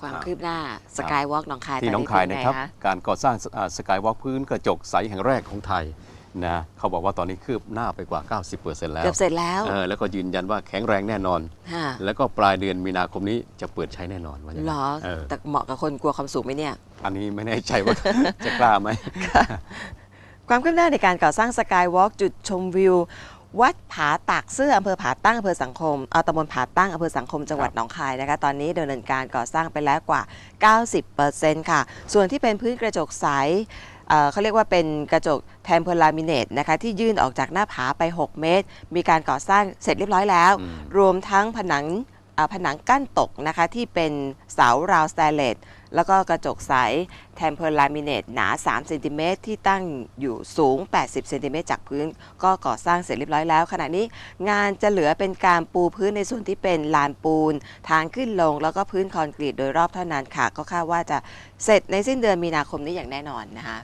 ความคืบหน้าสกายวอล์กหนองคายที่ตหน้องคายเป็นะไงครับ การก่อสร้างสกายวอล์กพื้นกระจกใสแห่งแรกของไทยนะเขาบอกว่าตอนนี้คืบหน้าไปกว่า 90%แล้วเกือบเสร็จแล้วเออแล้วก็ยืนยันว่าแข็งแรงแน่นอนค่ะแล้วก็ปลายเดือนมีนาคมนี้จะเปิดใช้แน่นอนว่าอย่างเหรนั้นอเออแต่เหมาะกับคนกลัวความสูงไหมเนี่ย อันนี้ไม่แน่ใจว่าจะกล้าไหมความคืบหน้าในการก่อสร้างสกายวอล์กจุดชมวิว วัดผาตากเสื้ออำเภอผาตั้งอำเภอสังคมเอาตำบลผาตั้งอำเภอสังคมจังหวัดครับหนองคายนะคะตอนนี้ดำเนินการก่อสร้างไปแล้วกว่า 90%ค่ะ ส่วนที่เป็นพื้นกระจกใสเอ่อเขาเรียกว่าเป็นกระจกแทมเพลามิเนตนะคะที่ยื่นออกจากหน้าผาไป 6 เมตร มีการก่อสร้างเสร็จเรียบร้อยแล้วอืมรวมทั้งผนังเอ่อ ผนังกั้นตกนะคะที่เป็นเสาราวสแตนเลสแล้วก็กระจกใสแทมเพลามิเนตหนา 3 เซนติเมตรที่ตั้งอยู่สูง 80 เซนติเมตรจากพื้น ก็ก่อสร้างเสร็จเรียบร้อยแล้ว ขณะนี้งานจะเหลือเป็นการปูพื้นในส่วนที่เป็นลานปูน ทางขึ้นลง แล้วก็พื้นคอนกรีตโดยรอบเท่านั้นค่ะ ก็คาดว่าจะเสร็จในสิ้นเดือนมีนาคมนี้อย่างแน่นอนนะคะ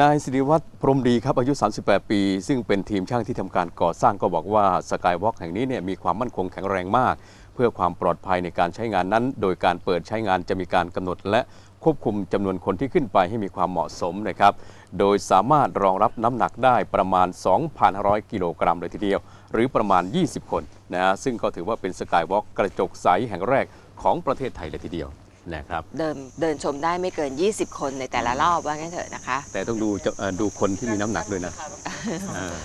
นายสิริวัตรพรมดีครับอายุ 38 ปี ซึ่งเป็นทีมช่างที่ทำการก่อสร้างก็บอกว่าสกายวอล์กแห่งนี้เนี่ยมีความมั่นคงแข็งแรงมาก เพื่อความปลอดภัยในการใช้งานนั้น โดยการเปิดใช้งานจะมีการกำหนด และควบคุมจำนวนคนที่ขึ้นไปให้มีความเหมาะสมนะครับ โดยสามารถรองรับน้ำหนักได้ประมาณ 2,500 กิโลกรัมเลยทีเดียว หรือประมาณ 20 คนนะฮะซึ่งก็ถือว่าเป็นสกายวอล์กกระจกใสแห่งแรกของประเทศไทยเลยทีเดียว นะครับ เดินเดินชมได้ไม่เกิน 20 คนในแต่ละรอบว่างั้นเถอะนะคะ แต่ต้องดูจะเอ่อดูคนที่มีน้ำหนักด้วยนะเออ